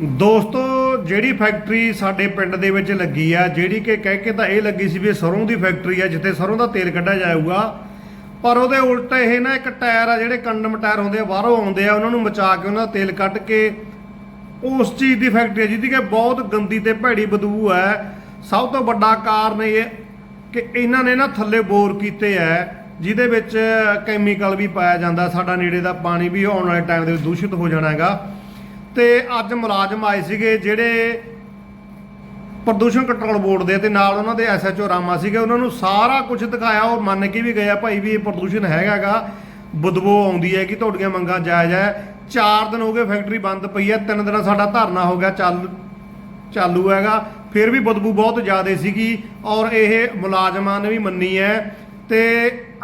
ਦੋਸਤੋ, ਜਿਹੜੀ ਫੈਕਟਰੀ ਸਾਡੇ ਪਿੰਡ ਦੇ ਵਿੱਚ ਲੱਗੀ ਆ, ਜਿਹੜੀ ਕਿ ਕਹਿ ਕੇ ਤਾਂ ਇਹ ਲੱਗੀ ਸੀ ਵੀ ਇਹ ਸਰੋਂ ਦੀ ਫੈਕਟਰੀ ਆ, ਜਿੱਥੇ ਸਰੋਂ ਦਾ ਤੇਲ ਕੱਢਿਆ ਜਾਊਗਾ। ਪਰ ਉਹਦੇ ਉਲਟ ਇਹ ਨਾ ਇੱਕ ਟਾਇਰ ਆ, ਜਿਹੜੇ ਕੰਡਮ ਟਾਇਰ ਹੁੰਦੇ ਆ, ਬਾਹਰੋਂ ਆਉਂਦੇ ਆ, ਉਹਨਾਂ ਨੂੰ ਮਚਾ ਕੇ ਉਹਨਾਂ ਦਾ ਤੇਲ ਕੱਢ ਕੇ ਉਸ ਚੀਜ਼ ਦੀ ਫੈਕਟਰੀ ਹੈ ਜਿਹਦੀ ਕਿ ਬਹੁਤ ਗੰਦੀ ਤੇ ਭੈੜੀ ਬਦਬੂ ਹੈ ਸਭ ਤੋਂ ਵੱਡਾ ਕਾਰਨ ਇਹ ਕਿ ਇਹਨਾਂ ਨੇ ਨਾ ਥੱਲੇ ਬੋਰ ਕੀਤੇ ਐ ਜਿਹਦੇ ਵਿੱਚ ਕੈਮੀਕਲ ਵੀ ਪਾਇਆ ਜਾਂਦਾ, ਸਾਡਾ ਨੇੜੇ ਦਾ ਪਾਣੀ ਵੀ ਆਉਣ ਵਾਲੇ ਟਾਈਮ ਦੇ ਵਿੱਚ ਦੂਸ਼ਿਤ ਹੋ ਜਾਣਾ ਹੈਗਾ। ਤੇ ਅੱਜ ਮੁਲਾਜ਼ਮ ਆਏ ਸੀਗੇ ਜਿਹੜੇ ਪ੍ਰਦੂਸ਼ਣ ਕੰਟਰੋਲ ਬੋਰਡ ਦੇ ਤੇ ਨਾਲ ਉਹਨਾਂ ਦੇ ਐਸਐਚਓ ਰਾਮਾ ਸੀਗੇ। ਉਹਨਾਂ ਨੂੰ ਸਾਰਾ ਕੁਝ ਦਿਖਾਇਆ ਉਹ ਮੰਨ ਕੇ ਵੀ ਗਿਆ ਭਾਈ ਵੀ ਇਹ ਪ੍ਰਦੂਸ਼ਣ ਹੈਗਾਗਾ ਬਦਬੂ ਆਉਂਦੀ ਹੈ ਕਿ ਤੁਹਾਡੀਆਂ ਮੰਗਾਂ ਜਾਇਜ਼ ਹੈ। 4 ਦਿਨ ਹੋ ਗਏ ਫੈਕਟਰੀ ਬੰਦ ਪਈ ਹੈ, ਤਿੰਨ ਦਿਨਾਂ ਸਾਡਾ ਧਰਨਾ ਹੋ ਗਿਆ, ਚੱਲ, ਚਾਲੂ ਹੈਗਾ। ਫਿਰ ਵੀ ਬਦਬੂ ਬਹੁਤ ਜ਼ਿਆਦਾ ਸੀਗੀ ਔਰ ਇਹ ਮੁਲਾਜ਼ਮਾਂ ਨੇ ਵੀ ਮੰਨੀ ਹੈ। ਤੇ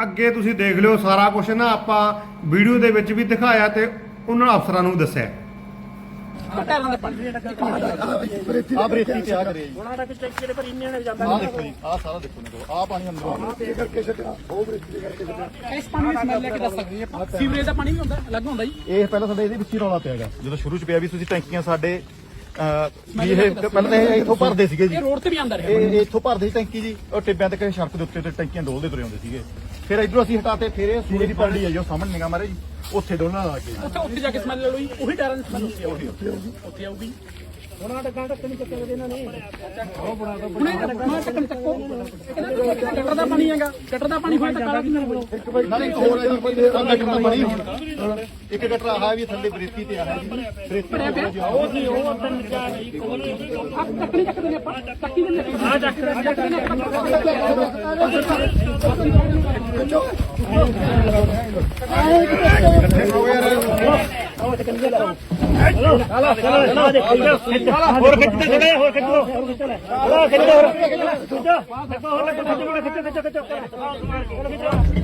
ਅੱਗੇ ਤੁਸੀਂ ਦੇਖ ਲਿਓ, ਸਾਰਾ ਕੁਝ ਨਾ ਆਪਾਂ ਵੀਡੀਓ ਦੇ ਵਿੱਚ ਵੀ ਦਿਖਾਇਆ ਤੇ ਉਹਨਾਂ ਅਫਸਰਾਂ ਨੂੰ ਦੱਸਿਆ। ਆ ਬਰੇਤੀ ਤੇ ਆ ਕਰੇ ਜੀ ਉਹਨਾਂ ਦਾ ਕਿਤੇ ਕਿਹੜੇ ਪਰ ਇੰਨੇ ਨੇ ਜਾਂਦਾ ਆ ਦੇਖੋ ਜੀ ਆ ਸਾਰਾ ਦੇਖੋ ਨੇ ਆ ਪਾਣੀ ਅੰਦਰੋਂ ਆ ਇਸ ਪਾਣੀ ਦੀ ਸਮੈਲ ਲੈ ਕੇ ਦੱਸ ਸਕਦੇ ਹਾਂ ਸੀਵਰੇਜ ਦਾ ਪਾਣੀ ਵੀ ਹੁੰਦਾ ਅਲੱਗ ਹੁੰਦਾ ਜੀ ਇਹ ਪਹਿਲਾਂ ਸਾਡੇ ਇਹਦੇ ਵਿੱਚ ਹੀ ਰੌਲਾ ਪਿਆਗਾ ਜਦੋਂ ਸ਼ੁਰੂ ਚ ਪਿਆ ਵੀ ਤੁਸੀਂ ਟੈਂਕੀਆਂ ਸਾਡੇ ਇਹ ਪਹਿਲਾਂ ਤਾਂ ਇਹ ਇੱਥੋਂ ਭਰਦੇ ਸੀਗੇ ਜੀ। ਇਹ ਰੋਡ ਤੇ ਵੀ ਆਂਦਾ ਰਿਹਾ ਇਹ ਇੱਥੋਂ ਭਰਦੇ ਸੀ ਟੈਂਕੀ ਜੀ ਉਹ ਟਿੱਬਿਆਂ ਤੇ ਕਿਸੇ ਸੜਕ ਦੇ ਉੱਤੇ ਤੇ ਟੈਂਕੀਆਂ ਡੋਲਦੇ ਤੁਰੇ ਹੁੰਦੇ ਸੀਗੇ। ਫਿਰ ਇਧਰੋਂ ਅਸੀਂ ਹਟਾਤੇ ਫਿਰ ਇਹ ਸੂਏ ਦੀ ਪਲੜੀ ਹੈ ਜੋ ਸਾਹਮਣੇ ਨਿਗਾ ਮਾਰੇ ਜੀ ਉੱਥੇ ਡੋਲਣਾ ਲਾ ਕੇ ਉੱਥੇ ਉੱਥੇ ਜਾ ਕੇ ਸਮੈਲ ਲੈ ਲਓ ਜੀ ਉਹੀ ਟਾਇਰਾਂ ਦੀ ਸਮੈਲ ਉੱਥੇ ਆਊਗੀ। ਉੱਥੇ ਆਊਗੀ। ਉਹਨਾਂ ਟੱਕਾਂ ਟੱਕ ਨਹੀਂ ਚੱਕੇ ਇਹਨਾਂ ਨੇ ਹੁਣ ਇਹ ਮੈਂ ਟੱਕਣ ਚੱਕੋ ਟੱਕਰ ਦਾ ਪਾਣੀ ਹੈਗਾ ਟੱਕਰ ਦਾ ਪਾਣੀ ਹੋਇਆ ਤਾਂ ਕਾਲਾ ਕਿੰਨਾ ਬਣੋ ਨਾਲੇ ਇੱਕ ਹੋਰ ਇਹਦਾ ਆਹ ਗਟਰ ਦਾ ਪਾਣੀ ਹੁਣ ਇੱਕ ਗਟਰ ਆਹ ਵੀ ਥੱਲੇ ਬਰੇਤੀ ਤੇ ਆਹ ਜੀ ਬਰੇਤੀ ਉਹ ਸੀ ਉਹ ਅੰਦਰ ਨਿਕਾ ਨਹੀਂ ਆ ਟੱਕਣੀ ਚੱਕ ਦਿੰਦੇ ਆਪਾਂ ਟੱਕੀ ਦਿੰਦੇ ਆ ਚੱਕ ਹੋਰ ਖਿੱਚਦੇ ਥੋੜੇ ਹੋਰ ਖਿੱਚ ਲੋ ਹੋਰ ਖਿੱਚ ਲੈ ਹੋਰ। ਖਿੱਚ ਹੋਰ ਖਿੱਚੋ ਦੇਖੋ ਹੋਰ ਖਿੱਚੋ ਖਿੱਚੋ ਖਿੱਚੋ ਖਿੱਚੋ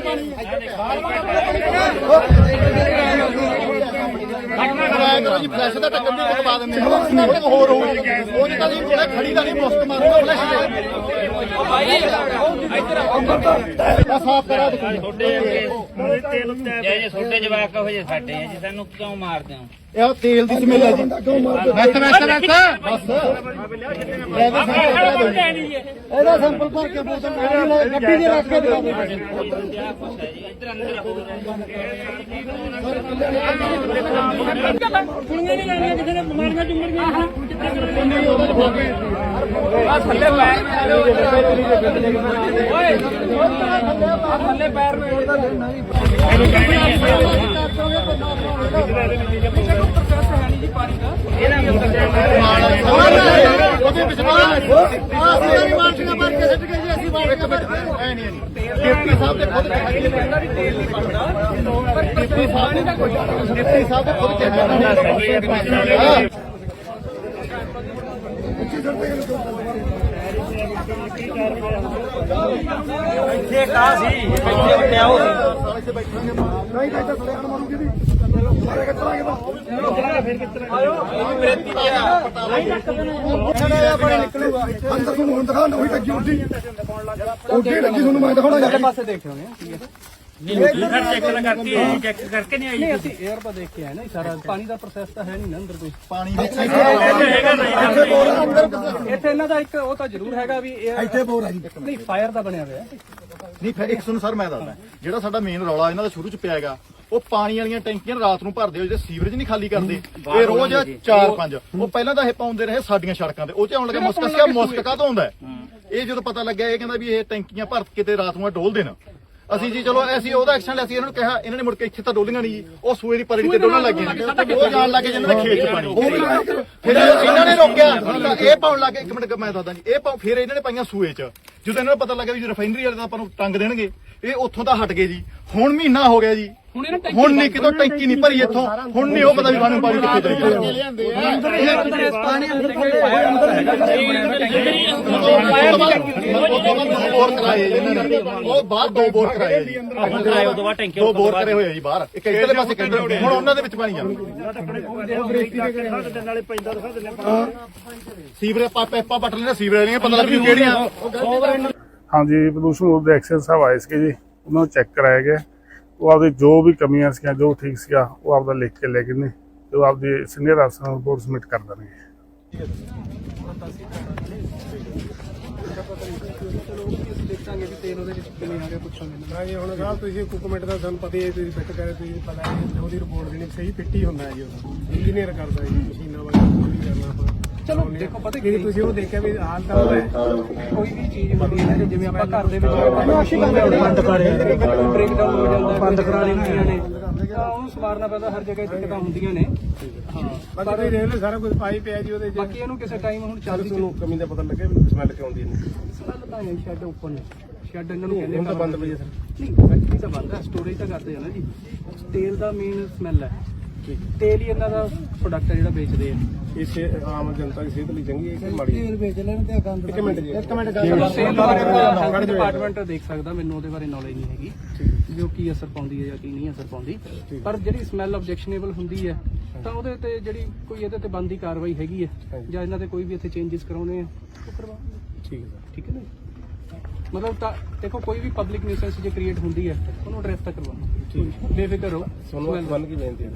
ਪਾਣੀ ਕਰਾਇਆ ਕਰੋ ਜੀ ਫਲੈਸ਼ ਦਾ ਟੱਕਰ ਵੀ ਲਗਵਾ ਦਿੰਦੇ ਆ ਕੋਲ ਹੋਰ ਹੋਊਗੀ। ਉਹ ਨਹੀਂ ਤਾਂ ਜੀ ਜਿਹੜਾ ਖੜੀ ਦਾ ਨਹੀਂ ਮੁਸਕ ਮਾਰੂਗਾ ਫਲੈਸ਼ ਆ ਸਾਫ਼ ਕਰਾ ਦੇਖੋ ਜੇ ਜੇ ਛੋਟੇ ਜਵਾਕ ਹੋ ਜੇ ਸਾਡੇ ਆ ਜੀ ਸਾਨੂੰ ਕਿਉਂ ਮਾਰਦੇ ਹੋ? ਇਹ ਤੇਲ ਦੀ ਸਮੈਲ ਹੈ ਜੀ। ਬਸ ਬਸ ਬਸ। ਬਸ। ਇਹਦਾ ਸੈਂਪਲ ਭਰ ਕੇ ਬੋਤਲ ਪਾਣੀ ਲੈ ਗੱਡੀ ਦੇ ਰੱਖ ਕੇ ਦਿਖਾ ਦੇ ਇੱਧਰ ਅੰਦਰ ਹੋ ਸੁਣੀਆਂ ਨਹੀਂ ਲੈਣੀਆਂ ਕਿਸੇ ਨੇ ਬਿਮਾਰੀਆਂ ਚੁੰਮਣੀਆਂ ਆ ਥੱਲੇ ਪੈਰ ਓਏ ਆ ਥੱਲੇ ਪੈਰ ਉਹਦੇ ਵਿੱਚ ਅਸੀਂ ਵਾਲੀ ਮਾਰਸ਼ੀਆਂ ਭਰ ਕੇ ਸਿੱਟ ਗਏ ਜੀ ਅਸੀਂ ਬਾਲਟੀਆਂ ਭਰ ਐ ਨਹੀਂ ਨਹੀਂ ਡਿਪਟੀ ਸਾਹਿਬ ਦੇ ਖੁਦ ਕਿਹਾ ਜੀ ਕਹਿੰਦਾ ਵੀ ਤੇਲ ਨਹੀਂ ਬਣਦਾ ਪਰ ਡਿਪਟੀ ਸਾਹਿਬ ਨੇ ਡਿਪਟੀ ਸਾਹਿਬ ਦੇ ਖੁਦ ਕਿਹਾ ਇੱਥੇ ਕਾ ਸੀ ਇੱਥੇ ਉੱਠਿਆ ਉਹ ਨਹੀਂ ਤਾਂ ਇੱਥੇ ਸੜਿਆ ਮਾਰੂਗੀ ਵੀ ਸਾਰੇ ਕਿੱਥੇ ਲਾਗੇ ਨਿਕਲੂਗਾ ਅੰਦਰ ਤੁਹਾਨੂੰ ਹੁਣ ਦਿਖਾ ਨਵੀਂ ਟੱਕੀ ਉੱਡੀ। ਉੱਡੀ ਲੱਗੀ ਤੁਹਾਨੂੰ ਮੈਂ ਦਿਖਾਉਣਾ ਜਾ ਕੇ। ਪਾਸੇ ਚੈੱਕ ਕਰਕੇ ਚੈੱਕ ਕਰਕੇ ਨਹੀਂ ਆਈ ਅਸੀਂ 에ਅਰ ਪਰ ਦੇਖ ਕੇ ਆਏ ਨਾ ਇਹ ਸਾਰਾ ਪਾਣੀ ਦਾ ਪ੍ਰੋਸੈਸ ਤਾਂ ਹੈ ਨਹੀਂ ਨਾ ਅੰਦਰ ਕੋਈ। ਪਾਣੀ ਵਿੱਚ ਇੱਥੇ ਇਹਨਾਂ ਦਾ ਇੱਕ ਉਹ ਤਾਂ ਜ਼ਰੂਰ ਹੈਗਾ ਵੀ 에ਅਰ ਇੱਥੇ ਬੋਰ ਆ ਜੀ। ਨਹੀਂ ਫਾਇਰ ਦਾ ਬਣਿਆ ਹੋਇਆ। ਨਹੀਂ ਫਿਰ ਇੱਕ ਸੁਣ ਸਰ ਮੈਂ ਦੱਸਦਾ। ਜਿਹੜਾ ਸਾਡਾ ਮੇਨ ਰੌਲਾ ਇਹਨਾਂ ਦਾ ਸ਼ੁਰੂ ਚ ਪਿਆ ਹੈਗਾ ਉਹ ਪਾਣੀ ਵਾਲੀਆਂ ਟੈਂਕੀਆਂ ਰਾਤ ਨੂੰ ਭਰਦੇ ਹੋ ਜਿਹੜੇ ਸੀਵਰੇਜ ਨਹੀਂ ਖਾਲੀ ਕਰਦੇ ਇਹ ਰੋਜ਼ 4-5 ਉਹ ਪਹਿਲਾਂ ਤਾਂ ਇਹ ਪਾਉਂਦੇ ਰਹੇ ਸਾਡੀਆਂ ਸੜਕਾਂ ਤੇ। ਉਹ ਚ ਆਉਣ ਲੱਗਾ ਮੁਸਕ ਸਿਆ ਮੁਸਕ ਕਾਹਤੋਂ ਆਉਂਦਾ ਹੈ? ਇਹ ਜਦੋਂ ਪਤਾ ਲੱਗਿਆ ਇਹ ਕਹਿੰਦਾ ਵੀ ਇਹ ਟੈਂਕੀਆਂ ਭਰ ਕੇ ਤੇ ਰਾਤ ਨੂੰ ਡੋਲ ਦੇਣ ਅਸੀਂ ਜੀ ਚਲੋ ਅਸੀਂ ਉਹਦਾ ਐਕਸ਼ਨ ਲਿਆ ਸੀ ਇਹਨਾਂ ਨੂੰ ਕਿਹਾ ਇਹਨਾਂ ਨੇ ਮੁੜ ਕੇ ਇੱਥੇ ਤਾਂ ਡੋਲੀਆਂ ਨਹੀਂ ਜੀ ਉਹ ਸੂਏ ਦੀ ਪਰੜੀ ਤੇ ਡੋਲਣ ਲੱਗੇ ਨੇ ਉਹ ਜਾਣ ਲੱਗੇ ਜਿਨ੍ਹਾਂ ਦੇ ਖੇਤ ਚ ਪਾਣੀ ਫਿਰ ਇਹਨਾਂ ਨੇ ਰੋਕਿਆ ਇਹ ਪਾਉਣ ਲੱਗੇ ਇੱਕ ਮਿੰਟ ਮੈਂ ਦੱਸਦਾ ਜੀ ਇਹ ਪਾਉ ਫਿਰ ਇਹਨਾਂ ਨੇ ਪਾਈਆਂ ਸੂਏ ਚ। ਜਦੋਂ ਇਹਨਾਂ ਨੂੰ ਪਤਾ ਲੱਗਾ ਵੀ ਰਿਫਾਈਨਰੀ ਵਾਲੇ ਤਾਂ ਆਪਾਂ ਨੂੰ ਟੰਗ ਦੇਣਗੇ ਇਹ ਉੱਥੋਂ ਤਾਂ ਹਟ ਗਏ ਜੀ। ਹੁਣ ਮਹੀਨਾ ਹੋ ਗਿਆ ਜੀ। ਹੁਣ ਇਹਨਾਂ ਟੈਂਕੀ ਹੁਣ ਨਹੀਂ ਕਿਤੋਂ ਟੈਂਕੀ ਨਹੀਂ ਭਰੀ ਇੱਥੋਂ ਹੁਣ ਨਹੀਂ ਉਹ ਪਤਾ ਵੀ ਸਾਨੂੰ ਪਾਣੀ ਕਿੱਥੇ ਚਾਹੀਦਾ ਦੋ ਬੋਰ ਕਰਾਏ ਜੀ ਇਹਨਾਂ ਨੇ ਉਹ ਬਾਹਰ ਦੋ ਬੋਰ ਕਰਾਏ ਜੀ ਕਰਾਏ ਉਦੋਂ ਬਾਅਦ ਟੈਂਕੀ ਦੋ ਬੋਰ ਕਰੇ ਹੋਏ ਆ ਜੀ ਬਾਹਰ ਇੱਕ ਇੱਧਰਲੇ ਪਾਸੇ ਕਹਿੰਦੇ ਹੁਣ ਉਹਨਾਂ ਦੇ ਵਿੱਚ ਪਾਣੀ ਆ ਸੀਵਰੇ ਪਾ ਪੈਪਾ ਪੱਟ ਲੈਣਾ ਸੀਵਰੇ ਵਾਲੀਆਂ ਪਤਾ ਲੱਗ ਵੀ ਕਿਹੜੀਆਂ ਹਾਂਜੀ ਪ੍ਰਦੂਸ਼ਣ ਬੋਰਡ ਦੇ ਐਕਸ਼ਨ ਸਾਹਿਬ ਆਏ ਸੀਗੇ ਜੀ ਉਹਨਾਂ ਨੂੰ ਚੈੱਕ ਕਰਾਇਆ ਗਿਆ ਉਹ ਆਪਦੀ ਜੋ ਵੀ ਕਮੀਆਂ ਸੀਗੀਆਂ, ਜੋ ਠੀਕ ਸੀਗਾ, ਉਹ ਆਪਦਾ ਲਿਖ ਕੇ ਲੈ ਗਏ ਨੇ ਤੇ ਉਹ ਆਪਦੀ ਸੀਨੀਅਰ ਅਫਸਰਾਂ ਨੂੰ ਰਿਪੋਰਟ ਸਬਮਿਟ ਕਰ ਦੇਣਗੇ। ਦੇਖਾਂਗੇ ਵੀ ਤੇਲ ਉਹਦੇ ਵਿੱਚ ਕਿਵੇਂ ਆ ਰਿਹਾ ਪੁੱਛਾਂਗੇ ਹਾਂਜੀ ਹੁਣ ਸਾਹਿਬ ਤੁਸੀਂ ਕੁਕਮੈਂਟ ਦਾ ਤੁਹਾਨੂੰ ਪਤਾ ਹੀ ਹੈ, ਤੁਸੀਂ ਫਿੱਟ ਕਰੇ, ਤੁਸੀਂ ਪਤਾ ਹੈ ਉਹਦੀ ਰਿਪੋਰਟ ਦੇਣੀ ਸਹੀ, ਫਿੱਟ ਹੀ ਹੁੰਦਾ ਜੀ ਉਹ ਇੰਜੀਨੀਅਰ ਕਰਦਾ ਜੀ, ਮਸ਼ੀਨਾਂ ਵਾਲਾ, ਕੋਈ ਨਹੀਂ ਕਰਨਾ ਆਪਾਂ। ਚਲੋ ਦੇਖੋ ਪਤਾ ਕਿ ਤੁਸੀਂ ਉਹ ਦੇਖਿਆ ਵੀ ਹਾਲ ਤਾਂ ਹੈ ਕੋਈ ਵੀ ਚੀਜ਼ ਹੁੰਦੀ ਹੈ ਜਿਵੇਂ ਆਪਾਂ ਘਰ ਦੇ ਵਿੱਚ ਬੰਦ ਕਰੇ ਬ੍ਰੇਕ ਡਾਊਨ ਹੋ। ਜਾਂਦਾ ਬੰਦ ਕਰਾ ਹੁੰਦੀਆਂ ਨੇ। ਉਹਨੂੰ ਸਵਾਰਨਾ ਪੈਂਦਾ ਹਰ ਜਗ੍ਹਾ ਦਿੱਕਤਾਂ ਹੁੰਦੀਆਂ ਨੇ। ਹਾਂ। ਬਾਕੀ ਦੇਖ ਲਓ ਸਾਰਾ ਕੁਝ ਪਾਈ ਪਿਆ ਜੀ ਉਹਦੇ ਚ। ਬਾਕੀ ਇਹਨੂੰ ਕਿਸੇ ਟਾਈਮ ਹੁਣ ਚੱਲਦੀ ਤੁਹਾਨੂੰ ਕਮੀ ਦਾ ਪਤਾ ਲੱਗੇ ਵੀ ਸਮੈਲ ਕਿਉਂ ਆਉਂਦੀ ਹੈ ਸਮੈਲ ਤਾਂ ਹੈ ਸ਼ੈੱਡ ਓਪਨ ਸ਼ੈੱਡ ਇਹਨਾਂ ਨੂੰ ਕਹਿੰਦੇ ਹੁਣ ਤਾਂ ਬੰਦ ਪਈ ਹੈ ਸਰ। ਨਹੀਂ ਫੈਕਟਰੀ ਤਾਂ ਬੰਦ ਹੈ ਸਟੋਰੇਜ ਤਾਂ ਕਰਦੇ ਆ ਨਾ ਜੀ। ਤੇਲ ਦਾ ਮੇਨ ਸਮੈਲ ਹੈ। ਤੇਲ ਹੀ ਇਹਨਾਂ ਦਾ ਪ੍ਰੋਡਕਟ ਹੈ ਜਿਹੜਾ ਵੇਚਦੇ ਆ। ਇਹ ਸੇ- ਆਮ ਜਨਤਾ ਦੀ ਸਿਹਤ ਲਈ ਚੰਗੀ ਹੈ ਕਿ ਮਾੜੀ ਹੈ ਵੇਚ ਲੈਣ ਤੇ ਗੰਦ ਇੱਕ ਮਿੰਟ ਜੀ। ਇੱਕ ਮਿੰਟ ਚਲੋ ਸੇਲ ਬਾਰੇ ਤਾਂ ਡਿਪਾਰਟਮੈਂਟ ਦੇਖ ਸਕਦਾ ਮੈਨੂੰ ਉਹਦੇ ਬਾਰੇ ਨੌਲੇਜ ਨਹੀਂ ਹੈਗੀ ਜੋ ਕੀ ਅਸਰ ਪਾਉਂਦੀ ਹੈ ਜਾਂ ਕੀ ਨਹੀਂ ਅਸਰ ਪਾਉਂਦੀ। ਪਰ ਜਿਹੜੀ ਸਮੈਲ ਆਬਜੈਕਸ਼ਨੇਬਲ ਹੁੰਦੀ ਹੈ ਤਾਂ ਉਹਦੇ ਤੇ ਜਿਹੜੀ ਕੋਈ ਇਹਦੇ ਤੇ ਬੰਦੀ ਕਾਰਵਾਈ ਹੈਗੀ ਹੈ ਜਾਂ ਇਹਨਾਂ ਤੇ ਕੋਈ ਵੀ ਇੱਥੇ ਚੇਂਜਸ ਕਰਾਉਣੇ ਆ ਉਹ ਕਰਵਾਉਣਗੇ ਠੀਕ ਹੈ। ਸਰ ਠੀਕ ਹੈ ਨਾ ਜੀ? ਮਤਲਬ ਤਾਂ ਦੇਖੋ ਕੋਈ ਵੀ ਪਬਲਿਕ ਨਿਊਸੈਂਸ ਜੇ ਕ੍ਰੀਏਟ ਹੁੰਦੀ ਹੈ ਉਹਨੂੰ ਐਡਰੈਸ ਤਾਂ ਕਰਵਾਉਣਾ। ਬੇਫਿਕਰ ਰਹੋ। ਤੁਹਾਨੂੰ ਮਨ ਕੀ ਬੇਨਤੀ ਹੈ।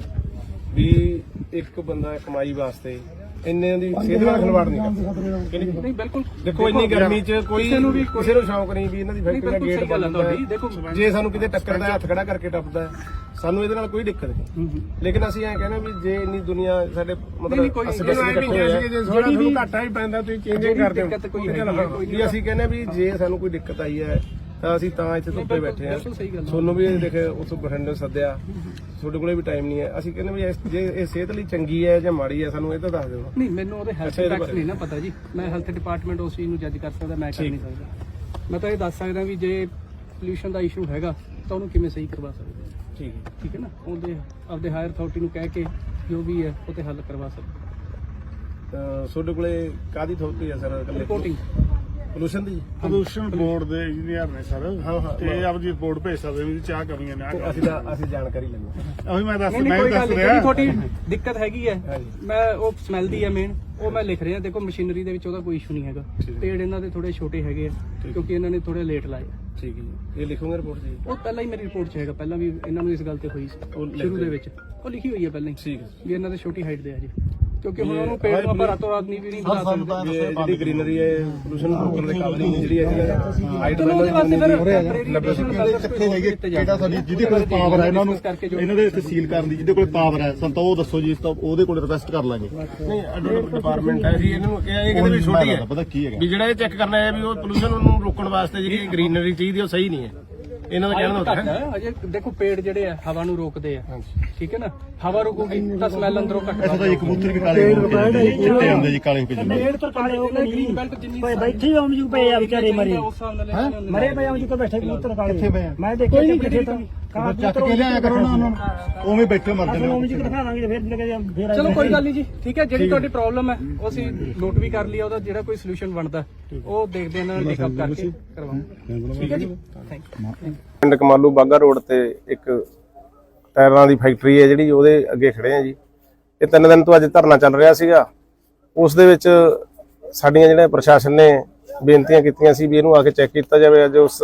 ਵੀ ਇੱਕ ਬੰਦਾ ਕਮਾਈ ਵਾਸਤੇ ਇੰਨੇ ਦੀ ਸਿਹਤ ਨਾਲ ਖਿਲਵਾੜ ਨਹੀਂ ਕਰਦਾ। ਨਹੀਂ? ਬਿਲਕੁਲ। ਦੇਖੋ ਇੰਨੀ ਗਰਮੀ 'ਚ ਕੋਈ ਕਿਸੇ ਨੂੰ ਵੀ ਕੋਈ- ਕਿਸੇ ਨੂੰ ਸ਼ੌਂਕ ਨਹੀਂ ਵੀ ਇਹਨਾਂ ਦੀ ਫੈਕਟਰੀ ਦਾ ਗੇਟ ਹੈ ਬੰਦ ਹੈ। ਦੇਖੋ ਜੇ ਸਾਨੂੰ ਕਿਤੇ ਟੱਕਰਦਾ ਹੈ, ਹੱਥ ਖੜਾ ਕਰਕੇ ਟੱਪਦਾ ਹੈ, ਸਾਨੂੰ ਇਹਦੇ ਨਾਲ ਕੋਈ ਦਿੱਕਤ ਨਹੀਂ। ਹੂੰ ਹੂੰ। ਲੇਕਿਨ ਅਸੀਂ ਐਂ ਕਹਿੰਦੇ ਵੀ ਜੇ ਇੰਨੀ ਦੁਨੀਆ ਸਾਡੇ ਮਤਲਬ ਕੋਈ- ਅਸੀਂ ਜੇ ਤੁਹਾਨੂੰ ਘਾਟਾ ਵੀ ਪੈਂਦਾ ਤੁਸੀਂ ਚੇਂਜ ਕਰਦੇ ਦਿੱਕਤ ਕੋਈ ਹੈਗੀ ਹੈ, ਕੋਈ ਵੀ ਅਸੀਂ ਕਹਿੰਦੇ ਵੀ ਜੇ ਸਾਨੂੰ ਕੋਈ ਦਿੱਕਤ ਆਈ ਹੈ ਤਾਂ ਅਸੀਂ ਤਾਂ ਇੱਥੇ ਧੁੱਪੇ ਬੈਠੇ ਆ ਬਿਲਕੁਲ ਸਹੀ ਗੱਲ ਹੈ। ਤੁਹਾਨੂੰ ਵੀ ਦੇਖ ਉਸ ਬਠਿੰਡੇ ਸੱਦਿਆ। ਤੁਹਾਡੇ ਕੋਲੇ ਵੀ ਟਾਈਮ ਨਹੀਂ ਹੈ। ਅਸੀਂ ਕਹਿੰਦੇ ਵੀ ਇਸ- ਜੇ ਇਹ ਸਿਹਤ ਲਈ ਚੰਗੀ ਹੈ ਜਾਂ ਮਾੜੀ ਹੈ ਸਾਨੂੰ ਇਹ ਤਾਂ ਦੱਸ ਦਿਓ। ਨਹੀਂ ਮੈਨੂੰ ਉਹਦੇ ਹੈਲਥ ਅੱਛਾ, ਇਹਦੇ ਇੰਪੈਕਟ ਬਾਰੇ। ਨਹੀਂ ਨਾ ਪਤਾ ਜੀ। ਮੈਂ ਹੈਲਥ ਡਿਪਾਰਟਮੈਂਟ ਉਸ ਚੀਜ਼ ਨੂੰ ਜੱਜ ਕਰ ਸਕਦਾ ਮੈਂ ਕਰ ਨਹੀਂ ਸਕਦਾ। ਮੈਂ ਤਾਂ ਇਹ ਦੱਸ ਸਕਦਾ ਵੀ ਜੇ ਪੋਲੂਸ਼ਨ ਦਾ ਇਸ਼ੂ ਹੈਗਾ ਤਾਂ ਉਹਨੂੰ ਕਿਵੇਂ ਸਹੀ ਕਰਵਾ ਸਕਦੇ ਹਾਂ। ਠੀਕ ਹੈ। ਠੀਕ ਹੈ ਨਾ? ਉਹਦੇ ਆਪਦੇ ਹਾਇਰ ਅਥਾਰਟੀ ਨੂੰ ਕਹਿ ਕੇ ਜੋ ਵੀ ਹੈ ਉਹ ਤੇ ਹੱਲ ਕਰਵਾ ਸਕਦੇ ਤਾਂ ਤੁਹਾਡੇ ਕੋਲੇ ਕਾਦੀ ਥੋਤੀ ਹੈ ਸਰ ਰਿਪੋਰਟਿੰਗ ਪੋਲੂਸ਼ਨ ਦੀ? ਪ੍ਰਦੂਸ਼ਣ ਬੋਰਡ ਦੇ ਇੰਜੀਨੀਅਰ ਨੇ ਸਰ। ਤੇ ਆਪਦੀ ਰਿਪੋਰਟ ਭੇਜ ਸਕਦੇ ਵੀ ਚਾਹ ਕਮੀਆਂ ਨੇ ਆਹ ਅਸੀਂ ਤਾਂ ਅਸੀਂ ਜਾਣਕਾਰੀ ਲੈਣੀ ਉਹੀ ਮੈਂ ਦੱਸ ਨਹੀਂ ਨਹੀਂ ਮੈਂ ਕੋਈ ਦੱਸ ਰਿਹਾ। ਤੁਹਾਡੀ ਦਿੱਕਤ ਹੈਗੀ ਹੈ। ਮੈਂ ਉਹ ਸਮੈਲ ਦੀ ਹੈ ਮੇਨ ਉਹ ਮੈਂ ਲਿਖ ਰਿਹਾ। ਦੇਖੋ ਮਸ਼ੀਨਰੀ ਦੇ ਵਿੱਚ ਉਹਦਾ ਕੋਈ ਇਸ਼ੂ ਨਹੀਂ ਹੈਗਾ। ਪੇੜ ਇਹਨਾਂ ਦੇ ਥੋੜੇ ਛੋਟੇ ਹੈਗੇ ਆ ਕਿਉਂਕਿ ਇਹਨਾਂ ਨੇ ਥੋੜੇ ਲੇਟ ਲਾਏ ਠੀਕ ਹੈ ਜੀ। ਇਹ ਲਿਖੋਗੇ ਰਿਪੋਰਟ ਜੀ? ਉਹ ਪਹਿਲਾਂ ਹੀ ਮੇਰੀ ਰਿਪੋਰਟ 'ਚ ਹੈਗਾ। ਪਹਿਲਾਂ ਵੀ ਇਹਨਾਂ ਨੂੰ ਇਸ ਗੱਲ ਤੇ ਹੋਈ ਸੀ। ਸ਼ੁਰੂ ਦੇ ਵਿੱਚ। ਉਹ ਲਿਖੀ ਹੋਈ ਹੈ ਪਹਿਲਾਂ ਹੀ ਠੀਕ ਹੈ। ਵੀ ਇਹਨਾਂ ਦੇ ਛੋਟੀ ਹਾਈਟ ਦੇ ਆ ਜੀ। ਕਿਉਂਕਿ ਹੁਣ ਉਹਨੂੰ ਪੇੜ ਨੂੰ ਆਪਾਂ ਰਾਤੋਂ ਰਾਤ ਨਹੀਂ ਵੀ ਨਹੀਂ ਬਣਾ ਸਕਦੇ ਇਹ ਜਿਹੜੀ ਗ੍ਰੀਨਰੀ ਹੈ ਪੋਲੂਸ਼ਨ ਰੋਕਣ ਦੇ ਕਾਬਿਲ ਨਹੀਂ ਜਿਹੜੀ ਹੈ ਹਾਈਟ ਚਲੋ ਉਹਦੇ ਵਾਸਤੇ ਫਿਰ ਕਿੱਥੇ ਹੈਗੇ ਕਿਹੜਾ ਸਾਡੀ ਜਿਹਦੇ ਕੋਲ ਪਾਵਰ ਹੈ ਇਹਨਾਂ ਨੂੰ ਇਹਨਾਂ ਦੇ ਇੱਥੇ ਸੀਲ ਕਰਨ ਦੀ ਜਿਹਦੇ ਕੋਲ ਪਾਵਰ ਹੈ। ਸਾਨੂੰ ਤਾਂ ਉਹ ਦੱਸੋ ਜੀ ਤਾਂ ਉਹਦੇ ਕੋਲ ਰਿਕਵੈਸਟ ਕਰ ਲਾਂਗੇ। ਨਹੀਂ ਡਿਪਾਰਟਮੈਂਟ ਹੈ ਜੀ ਇਹਨਾਂ ਨੂੰ ਕਿਹਾ ਇਹ ਕਹਿੰਦੇ ਵੀ ਛੋਟੀ ਹੈ। ਪਤਾ ਕੀ ਹੈਗਾ। ਵੀ ਜਿਹੜਾ ਇਹ ਚੈੱਕ ਕਰਨਾ ਹੈ ਵੀ ਉਹ ਪੋਲੂਸ਼ਨ ਨੂੰ ਰੋਕਣ ਵਾਸਤੇ ਜਿਹੜੀ ਗ੍ਰੀਨਰੀ ਚਾਹੀਦੀ ਉਹ ਸਹੀ ਨਹੀਂ ਹੈ। ਇਹਨਾਂ ਦਾ ਕਹਿਣਾ ਹੁੰਦਾ ਘੱਟ ਹੈ ਹੈ। ਅਜੇ ਦੇਖੋ ਪੇੜ ਜਿਹੜੇ ਆ ਹਵਾ ਨੂੰ ਰੋਕਦੇ ਆ। ਠੀਕ ਹੈ ਨਾ? ਹਵਾ ਰੋਕੂਗੀ ਤਾਂ ਸਮੈਲ ਅੰਦਰੋਂ ਘੱਟ ਇੱਥੇ ਤਾਂ ਜੀ ਕਬੂਤਰ ਵੀ ਕਾਲੇ ਹੁੰਦੇ ਨੇ, ਚਿੱਟੇ ਹੁੰਦੇ ਜੀ ਕਾਲੇ ਹੋ ਕੇ ਜਿੰਨੇ ਪੇੜ ਤੋਂ ਕਾਲੇ ਉਹਨੇ ਗ੍ਰੀਨ ਬੈਲਟ ਜਿੰਨੀ ਬੈਠੇ ਆਉਂ ਜੂ ਪਏ ਆ ਵਿਚਾਰੇ ਮਰੇ। ਉਸ ਹਿਸਾਬ ਨਾਲ ਇਹਨਾਂ ਨੇ ਮਰੇ ਪਏ ਆਉਂ ਜੂ ਬੈਠੇ ਕਬੂਤਰ ਕਾਲੇ ਕਿੱਥੇ ਪਏ ਆ? ਮੈਂ ਦੇਖਿਆ ਤੇ ਚੱਕ ਕੇ ਲਿਆਇਆ ਕਰੋ ਨਾ ਉਹਨਾਂ ਨੂੰ। ਉਵੇਂ ਬੈਠੇ ਮਰ ਜਾਂਦੇ ਨੇ ਜੂ ਦਿਖਾਵਾਂਗੇ ਫਿਰ ਲੱਗੇ ਫਿਰ ਚਲੋ ਕੋਈ ਗੱਲ ਨਹੀਂ ਜੀ ਠੀਕ ਹੈ ਜਿਹੜੀ ਤੁਹਾਡੀ ਪ੍ਰੋਬਲਮ ਹੈ ਉਹ ਅਸੀਂ ਨੋਟ ਵੀ ਕਰ ਲਿਆ ਉਹਦਾ ਜਿਹੜਾ ਕੋਈ ਸੋਲੂਸ਼ਨ ਬਣਦਾ ਉਹ ਦੇਖਦੇ ਹਾਂ ਇਹਨਾਂ ਨੂੰ ਟੇਕ ਅਪ ਕਰਕੇ ਕਰਵਾਉਂਗੇ। ਠੀਕ ਹੈ ਜੀ। ਥੈਂਕ ਯੂ ਪਿੰਡ ਕਮਾਲੂ ਬਾਗਾ ਰੋਡ ਤੇ ਇੱਕ ਟਾਇਰਾਂ ਦੀ ਫੈਕਟਰੀ ਹੈ ਜਿਹੜੀ ਉਹਦੇ ਅੱਗੇ ਖੜੇ ਆ ਜੀ। ਇਹ ਤਿੰਨ ਦਿਨ ਤੋਂ ਅੱਜ ਧਰਨਾ ਚੱਲ ਰਿਹਾ ਸੀਗਾ। ਉਸ ਦੇ ਵਿੱਚ ਸਾਡੀਆਂ ਜਿਹੜੇ ਪ੍ਰਸ਼ਾਸਨ ਨੇ ਬੇਨਤੀਆਂ ਕੀਤੀਆਂ ਸੀ ਵੀ ਇਹਨੂੰ ਆ ਕੇ ਚੈੱਕ ਕੀਤਾ ਜਾਵੇ ਅੱਜ ਉਸ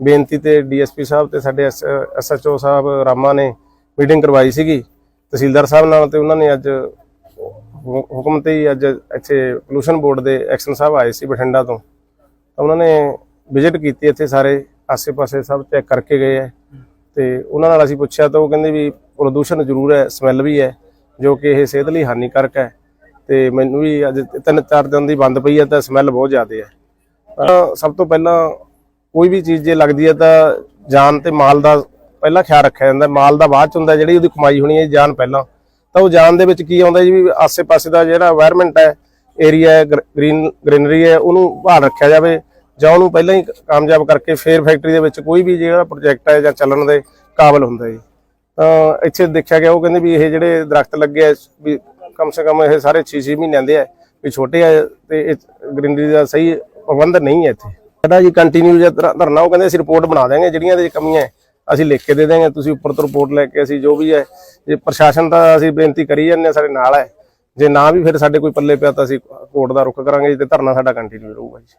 ਬੇਨਤੀ ਤੇ ਡੀਐਸਪੀ ਸਾਹਿਬ ਤੇ ਸਾਡੇ ਐਸਐਚਓ ਸਾਹਿਬ ਰਾਮਾ ਨੇ ਮੀਟਿੰਗ ਕਰਵਾਈ ਸੀਗੀ। ਤਹਿਸੀਲਦਾਰ ਸਾਹਿਬ ਨਾਲ ਤੇ ਉਹਨਾਂ ਨੇ ਅੱਜ ਹੁਕਮ ਤੇ ਹੀ ਅੱਜ ਇੱਥੇ ਪੋਲੂਸ਼ਨ ਬੋਰਡ ਦੇ ਐਕਸ਼ਨ ਸਾਹਿਬ ਆਏ ਸੀ ਬਠਿੰਡਾ ਤੋਂ। ਤਾਂ ਉਹਨਾਂ ਨੇ ਵਿਜ਼ਿਟ ਕੀਤੀ ਇੱਥੇ ਸਾਰੇ ਆਸੇ-ਪਾਸੇ ਸਭ ਚੈੱਕ ਕਰਕੇ ਗਏ ਹੈ। ਤੇ ਉਹਨਾਂ ਨਾਲ ਅਸੀਂ ਪੁੱਛਿਆ ਤਾਂ ਉਹ ਕਹਿੰਦੇ ਵੀ ਪ੍ਰਦੂਸ਼ਣ ਜ਼ਰੂਰ ਹੈ, ਸਮੈਲ ਵੀ ਹੈ, ਜੋ ਕਿ ਇਹ ਸਿਹਤ ਲਈ ਹਾਨੀਕਾਰਕ ਹੈ। ਤੇ ਮੈਨੂੰ ਵੀ ਅੱਜ ਤਿੰਨ ਚਾਰ ਦਿਨ ਦੀ ਬੰਦ ਪਈ ਹੈ ਤਾਂ ਸਮੈਲ ਬਹੁਤ ਜ਼ਿਆਦਾ ਹੈ। ਤਾਂ ਸਭ ਤੋਂ ਪਹਿਲਾਂ ਕੋਈ ਵੀ ਚੀਜ਼ ਜੇ ਲੱਗਦੀ ਹੈ ਤਾਂ ਜਾਨ ਤੇ ਮਾਲ ਦਾ ਪਹਿਲਾਂ ਖਿਆਲ ਰੱਖਿਆ ਜਾਂਦਾ ਮਾਲ ਦਾ ਬਾਅਦ ਚ ਹੁੰਦਾ ਜਿਹੜੀ ਉਹਦੀ ਕਮਾਈ ਹੋਣੀ ਹੈ ਜਾਨ ਪਹਿਲਾਂ। ਤਾਂ ਉਹ ਜਾਨ ਦੇ ਵਿੱਚ ਕੀ ਆਉਂਦਾ ਜੀ ਵੀ ਆਸੇ-ਪਾਸੇ ਦਾ ਜਿਹੜਾ এনवायरमेंट ਹੈ ਏਰੀਆ ਹੈ ਗ੍ਰੀਨ ਗ੍ਰੀਨਰੀ ਹੈ, ਉਹਨੂੰ ਭਾਲ ਰੱਖਿਆ ਜਾਵੇ। ਜਾਂ ਉਹਨੂੰ ਪਹਿਲਾਂ ਹੀ ਕਾਮਯਾਬ ਕਰਕੇ ਫੇਰ ਫੈਕਟਰੀ ਦੇ ਵਿੱਚ ਕੋਈ ਵੀ ਜਿਹੜਾ ਪ੍ਰੋਜੈਕਟ ਹੈ ਜਾਂ ਚੱਲਣ ਦੇ ਕਾਬਲ ਹੁੰਦਾ ਜੀ ਤਾਂ ਇੱਥੇ ਦੇਖਿਆ ਗਿਆ, ਉਹ ਕਹਿੰਦੇ ਵੀ ਇਹ ਜਿਹੜੇ ਦਰਖਤ ਲੱਗੇ ਆ ਵੀ ਕਮ ਸੇ ਕਮ ਇਹ ਸਾਰੇ 6-6 ਮਹੀਨਿਆਂ ਦੇ ਆ ਵੀ ਛੋਟੇ ਆ ਤੇ ਗ੍ਰੀਨਰੀ ਦਾ ਸਹੀ ਪ੍ਰਬੰਧ ਨਹੀਂ ਹੈ ਇੱਥੇ। ਸਾਡਾ ਜੀ ਕੰਟੀਨਿਊ ਜੇ ਧਰਨਾ, ਉਹ ਕਹਿੰਦੇ ਅਸੀਂ ਰਿਪੋਰਟ ਬਣਾ ਦਿਆਂਗੇ, ਜਿਹੜੀਆਂ ਦੇ ਕਮੀਆਂ ਅਸੀਂ ਲਿਖ ਕੇ ਦੇ ਦਿਆਂਗੇ, ਤੁਸੀਂ ਉੱਪਰ ਤੋਂ ਰਿਪੋਰਟ ਲੈ ਕੇ ਅਸੀਂ ਜੋ ਵੀ ਹੈ ਜੇ ਪ੍ਰਸ਼ਾਸਨ ਦਾ ਅਸੀਂ ਬੇਨਤੀ ਕਰੀ ਜਾਂਦੇ ਹਾਂ ਸਾਡੇ ਨਾਲ ਹੈ ਜੇ ਨਾ ਵੀ ਫਿਰ ਸਾਡੇ ਕੋਈ ਪੱਲੇ ਪਿਆ ਤਾਂ ਅਸੀਂ ਕੋਰਟ ਦਾ ਰੁਖ ਕਰਾਂਗੇ ਤੇ ਧਰਨਾ ਸਾਡਾ ਕੰਟੀਨਿਊ ਰਹੂਗਾ ਜੀ।